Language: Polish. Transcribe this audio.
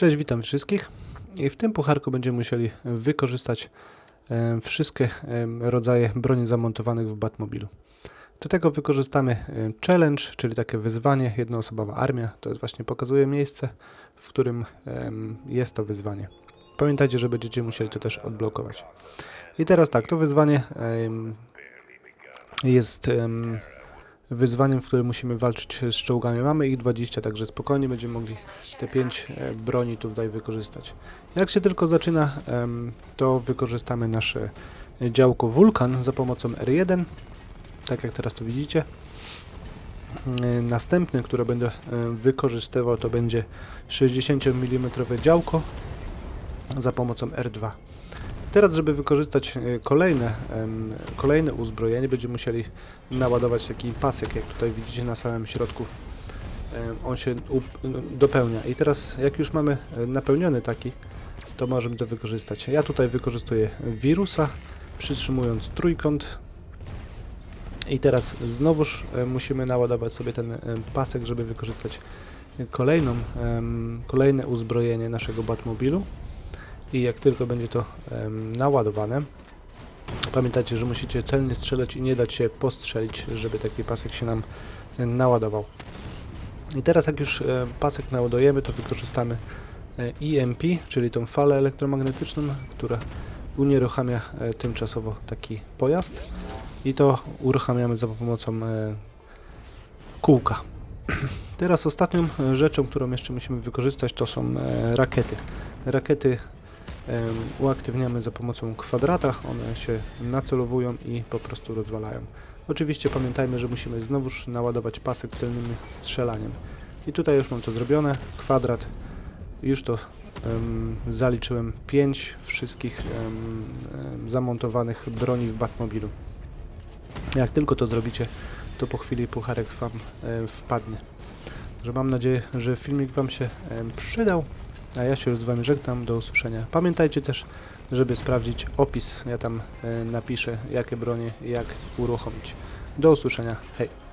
Cześć, witam wszystkich. I w tym pucharku będziemy musieli wykorzystać e, wszystkie e, rodzaje broni zamontowanych w Batmobilu. Do tego wykorzystamy e, challenge, czyli takie wyzwanie, jednoosobowa armia. To jest właśnie pokazuje miejsce, w którym jest to wyzwanie. Pamiętajcie, że będziecie musieli to też odblokować. I teraz tak, to wyzwanie jest wyzwaniem, w którym musimy walczyć z czołgami. Mamy ich 20, także spokojnie będziemy mogli te 5 broni tutaj wykorzystać. Jak się tylko zaczyna, to wykorzystamy nasze działko Wulkan za pomocą R1, tak jak teraz to widzicie. Y, Następny, które będę e, wykorzystywał, to będzie 60 mm działko za pomocą R2. Teraz, żeby wykorzystać e, kolejne, kolejne uzbrojenie, będziemy musieli naładować taki pasek, jak tutaj widzicie na samym środku. Em, On się up- dopełnia. I teraz, jak już mamy e, napełniony taki, to możemy to wykorzystać. Ja tutaj wykorzystuję wirusa, przytrzymując trójkąt. I teraz znowuż e, musimy naładować sobie ten e, pasek, żeby wykorzystać kolejną, kolejne uzbrojenie naszego Batmobilu. I jak tylko będzie to naładowane, pamiętajcie, że musicie celnie strzelać i nie dać się postrzelić, żeby taki pasek się nam e, naładował. I teraz jak już e, pasek naładujemy, to wykorzystamy e, EMP, czyli tą falę elektromagnetyczną, która unieruchamia e, tymczasowo taki pojazd i to uruchamiamy za pomocą e, kółka. Teraz ostatnią e, rzeczą, którą jeszcze musimy wykorzystać, to są e, rakiety. Rakiety uaktywniamy za pomocą kwadrata, one się nacelowują i po prostu rozwalają. Oczywiście pamiętajmy, że musimy znowuż naładować pasek celnym strzelaniem. I tutaj już mam to zrobione, kwadrat, już to em, zaliczyłem 5 wszystkich em, zamontowanych broni w Batmobilu. Jak tylko to zrobicie, to po chwili pucharek Wam wpadnie. Że mam nadzieję, że filmik Wam się przydał, a ja się już z Wami żegnam, do usłyszenia. Pamiętajcie też, żeby sprawdzić opis, ja tam e, napiszę, jakie bronie, jak uruchomić. Do usłyszenia, hej!